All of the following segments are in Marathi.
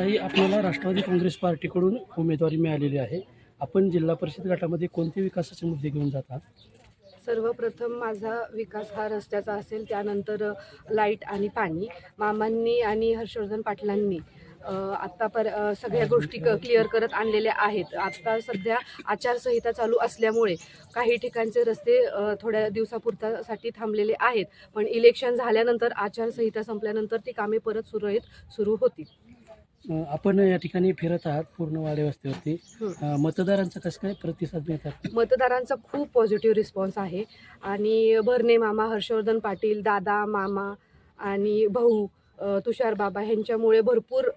आत्ताही आपल्याला राष्ट्रवादी काँग्रेस पार्टीकडून उमेदवारी मिळालेली आहे. आपण जिल्हा परिषद गटामध्ये कोणते विकासाचे मुद्दे घेऊन जातात सर्वप्रथम माझा विकास हा रस्त्याचा असेल त्यानंतर लाइट आणि पाणी. मामांनी आणि हर्षवर्धन पाटलांनी आत्ता पर सगळ्या गोष्टी क्लिअर करत आणलेल्या आहेत. आत्ता सध्या आचारसंहिता चालू असल्यामुळे काही ठिकाणचे रस्ते थोड्या दिवसापुरतासाठी थांबलेले आहेत. पण इलेक्शन झाल्यानंतर आचारसंहिता संपल्यानंतर ती कामे परत सुरळीत सुरू होतील. आपण या ठिकाणी फिरत आहात पूर्ण वाडे वस्तीवरती. मतदारांचा कसं काय प्रतिसाद मिळतात? मतदारांचा खूप पॉझिटिव्ह रिस्पॉन्स आहे. आणि भरणे मामा हर्षवर्धन पाटील दादा मामा आणि भाऊ तुषार बाबा ह्यांच्यामुळे भरपूर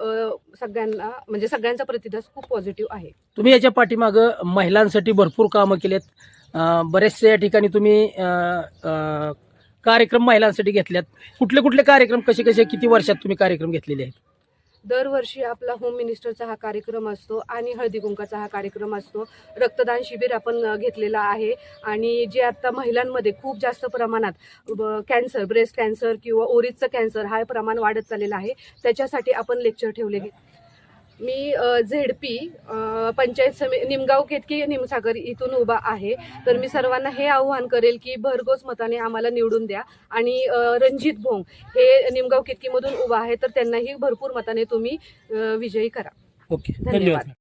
सगळ्यांना म्हणजे सगळ्यांचा प्रतिसाद खूप पॉझिटिव्ह आहे. तुम्ही याच्या पाठीमागं महिलांसाठी भरपूर कामं केलेत. बरेचसे या ठिकाणी तुम्ही कार्यक्रम महिलांसाठी घेतल्यात. कुठले कुठले कार्यक्रम कसे कसे किती वर्षात तुम्ही कार्यक्रम घेतलेले आहेत? दरवर्षी आपला होम मिनिस्टरचा हा कार्यक्रम असतो आणि हळदी कुंकाचा हा कार्यक्रम असतो. रक्तदान शिबिर आपण घेतलेला आहे. आणि जे आता महिलांमध्ये खूप जास्त प्रमाणात ब- कॅन्सर ब्रेस्ट कॅन्सर किंवा ओरीजचं कॅन्सर हा प्रमाण वाढत चाललेलं आहे. त्याच्यासाठी आपण लेक्चर ठेवले मी झेड पी पंचायत समी निमगाव केतकी निमसागर इथून उभा आहे. तर मी सर्वांना हे आव्हान करेल की भरघोस मताने आम्हाला निवडून द्या. आणि रणजित भोंग हे निमगाव केतकीमधून उभा आहे तर त्यांनाही भरपूर मताने तुम्ही विजयी करा. ओके. धन्यवाद.